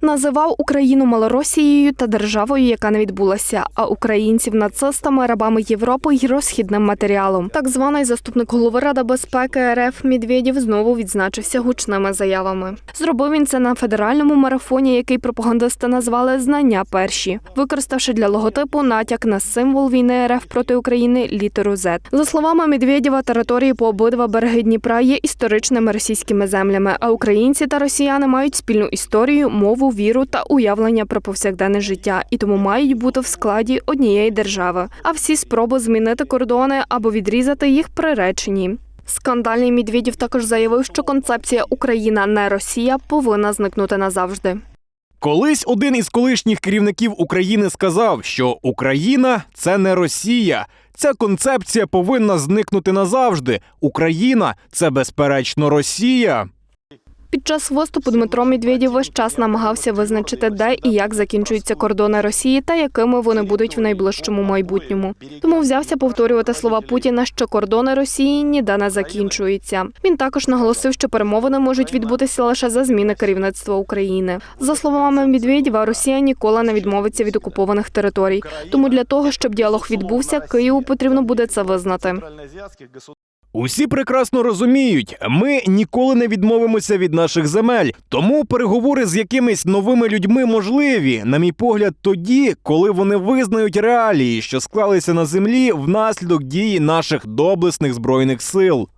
Називав Україну Малоросією та державою, яка не відбулася, а українців нацистами, рабами Європи й розхідним матеріалом. Так званий заступник голови Ради безпеки РФ Медведєв знову відзначився гучними заявами. Зробив він це на федеральному марафоні, який пропагандисти назвали Знання перші, використавши для логотипу натяк на символ війни РФ проти України літеру Z. За словами Медведєва, території по обидва береги Дніпра є історичними російськими землями, а українці та росіяни мають спільну історію, мову, віру та уявлення про повсякденне життя, і тому мають бути в складі однієї держави. А всі спроби змінити кордони або відрізати їх приречені. Скандальний Медведєв також заявив, що концепція Україна не Росія повинна зникнути назавжди. Колись один із колишніх керівників України сказав, що Україна це не Росія. Ця концепція повинна зникнути назавжди. Україна це безперечно Росія. Під час виступу Дмитро Медведєв весь час намагався визначити, де і як закінчуються кордони Росії та якими вони будуть в найближчому майбутньому. Тому взявся повторювати слова Путіна, що кордони Росії ніде не закінчуються. Він також наголосив, що перемовини можуть відбутися лише за зміни керівництва України. За словами Медведєва, Росія ніколи не відмовиться від окупованих територій. Тому для того, щоб діалог відбувся, Києву потрібно буде це визнати. Усі прекрасно розуміють, ми ніколи не відмовимося від наших земель. Тому переговори з якимись новими людьми можливі, на мій погляд, тоді, коли вони визнають реалії, що склалися на землі внаслідок дії наших доблесних збройних сил.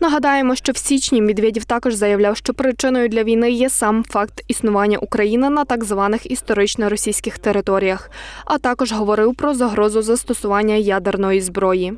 Нагадаємо, що в січні Медведєв також заявляв, що причиною для війни є сам факт існування України на так званих історично російських територіях, а також говорив про загрозу застосування ядерної зброї.